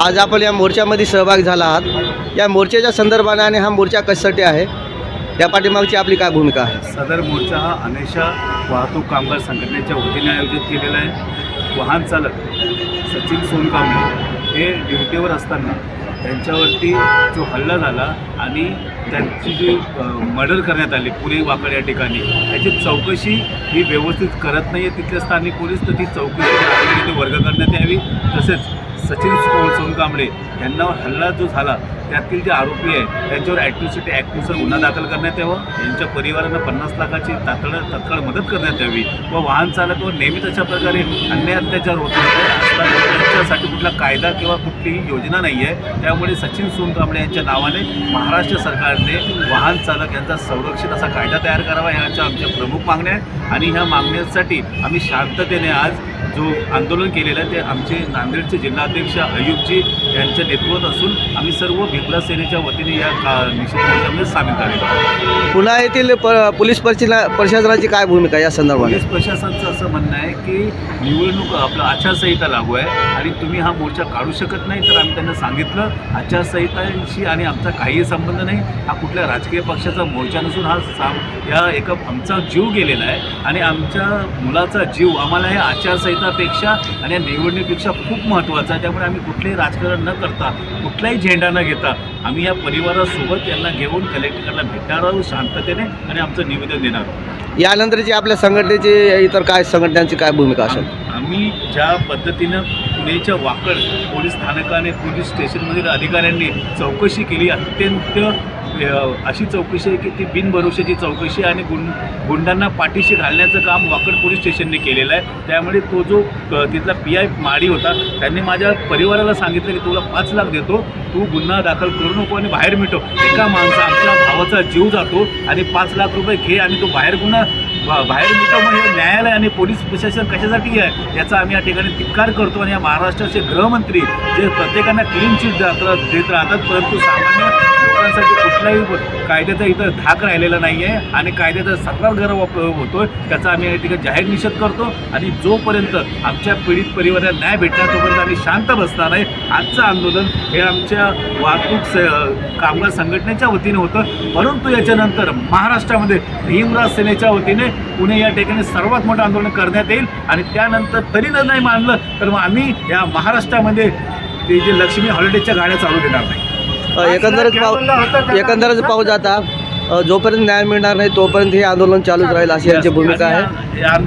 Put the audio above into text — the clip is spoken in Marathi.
आज आपण या मोर्चामध्ये सहभाग झाला आहात. या मोर्चाच्या संदर्भाने आणि हा मोर्चा कशासाठी आहे? या पाठीमागची आपली काय भूमिका आहे? सदर मोर्चा हा अनेशा वाहतूक कामगार संघटनेच्या वतीने आयोजित केलेला आहे. वाहन चालक सचिन सोनकांबळे हे ड्युटीवर असताना त्यांच्यावरती जो हल्ला झाला आणि त्यांची जी मर्डर करण्यात आली पुणे वाकड या ठिकाणी त्याची चौकशी ही व्यवस्थित करत नाही आहे तिथल्या स्थानिक पोलीस तर ती चौकशी तिथे वर्ग करण्यात यावी. तसेच सचिन सो सोनकांबळे यांना हल्ला जो झाला त्यातील जे आरोपी आहे त्यांच्यावर ॲट्रोसिटी ॲक्टनुसार गुन्हा दाखल करण्यात यावा. यांच्या परिवारांना पन्नास लाखाची तातड तत्काळ मदत करण्यात यावी. व वाहन चालकावर नेहमीच अशा प्रकारे अन्याय अत्याचार होत त्यांच्यासाठी कुठला कायदा किंवा कुठलीही योजना नाही आहे त्यामुळे सचिन सोनकांबळे यांच्या नावाने महाराष्ट्र सरकारने वाहन चालक यांचा संरक्षित असा कायदा तयार करावा ह्याच्या आमच्या प्रमुख मागण्या आहेत. आणि ह्या मागण्यांसाठी आम्ही शांततेने आज जो आंदोलन केलेलं आहे ते आमचे नांदेडचे जिल्हाध्यक्ष अयुबजी यांच्या नेतृत्वात असून आम्ही सर्व भिकला सेनेच्या वतीने या का निषेध मोर्चामध्ये सामील झालेलो आहोत. पुन्हा येथील प पोलीस परिचना प्रशासनाची काय भूमिका या संदर्भात पोलीस प्रशासनाचं असं म्हणणं आहे की निवडणूक आपलं आचारसंहिता लागू आहे आणि तुम्ही हा मोर्चा काढू शकत नाही तर आम्ही त्यांना सांगितलं. आचारसंहिताशी आणि आमचा काहीही संबंध नाही. हा कुठल्या राजकीय पक्षाचा मोर्चा नसून हा साम या एका आमचा जीव गेलेला आहे. आणि आमच्या मुलाचा जीव आम्हाला या आचारसंहितापेक्षा आणि या निवडणुकीपेक्षा खूप महत्त्वाचा आहे. त्यामुळे आम्ही कुठलेही राजकारण न करता कुठलाही झेंडा न घेता आम्ही या परिवारासोबत यांना घेऊन कलेक्टरला भेटणार आहोत. शांततेने आणि आमचं निवेदन देणार यानंतरची आपल्या संघटनेची इतर काय संघटनांची काय भूमिका असेल? आम्ही ज्या पद्धतीनं पुणेच्या वाकड पोलीस स्थानकाने पोलीस स्टेशनमधील अधिकाऱ्यांनी चौकशी केली अत्यंत अशी चौकशी आहे की ती बिनभरोशाची चौकशी आहे आणि गुं गुंडांना पाठीशी घालण्याचं काम वाकड पोलीस स्टेशनने केलेलं आहे. त्यामुळे तो जो तिथला पी आय माडी होता त्यांनी माझ्या परिवाराला सांगितलं की तुला पाच लाख देतो तू गुन्हा दाखल करू नको आणि बाहेर मिटव. एका माणसा आमच्या भावाचा जीव जातो आणि पाच लाख रुपये घे आणि तो बाहेर गुन्हा बाहेर मिटव मग हे न्यायालय आणि पोलीस प्रशासन कशासाठी आहे याचा आम्ही या ठिकाणी धिक्कार करतो आणि या महाराष्ट्राचे गृहमंत्री जे प्रत्येकांना क्लीन चिट देत देत राहतात परंतु सामान्य लोकांसाठी कुठलाही कायद्याचा इथं धाक राहिलेला नाही आहे आणि कायद्याचा सगळा होतो होतोय त्याचा आम्ही या ठिकाणी जाहीर निषेध करतो आणि जोपर्यंत आमच्या पीडित परिवाराला न्याय भेटणार तोपर्यंत आम्ही शांत बसणार आहे. आजचं आंदोलन हे आमच्या वाहतूक स कामगार संघटनेच्या वतीने होतं परंतु याच्यानंतर महाराष्ट्रामध्ये भीमराज सेनेच्या वतीने पुणे या ठिकाणी सर्वात मोठं आंदोलन करण्यात येईल. आणि त्यानंतर तरी जर नाही मानलं तर मग आम्ही या महाराष्ट्रामध्ये ते जे लक्ष्मी हॉलिडेजच्या गाड्या चालू देणार नाही. एकंदरच पाहू एकंदरच जाता अ, जोपर्यंत न्याय मिळणार नाही तोपर्यंत हे आंदोलन चालूच राहील अशी यांची भूमिका आहे. आंदोलन